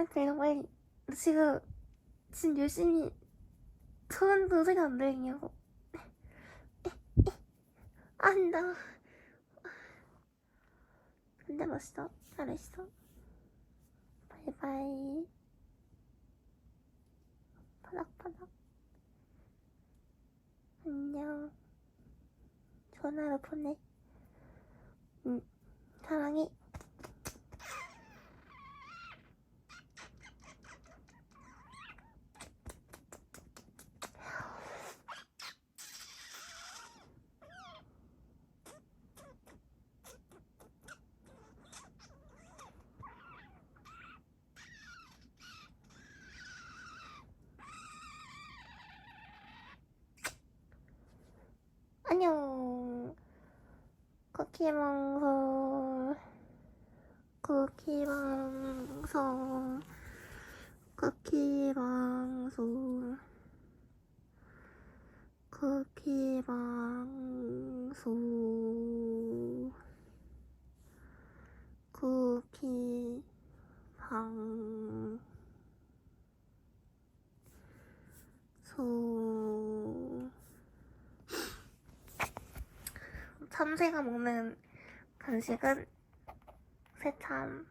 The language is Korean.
빨리 들려 빨리 나 지금 지금 열심히 소원도 소리가 안 들리냐고. 안다 근데 멋있어. 잘했어. 바이바이. 바닥바닥. 안녕. 하루 보내. 응 사랑해 안녕. 쿠키 방송. 쿠키 방송. 쿠키 방송. 쿠키 방송. 쿠키 방송. 참새가 먹는 간식은 새참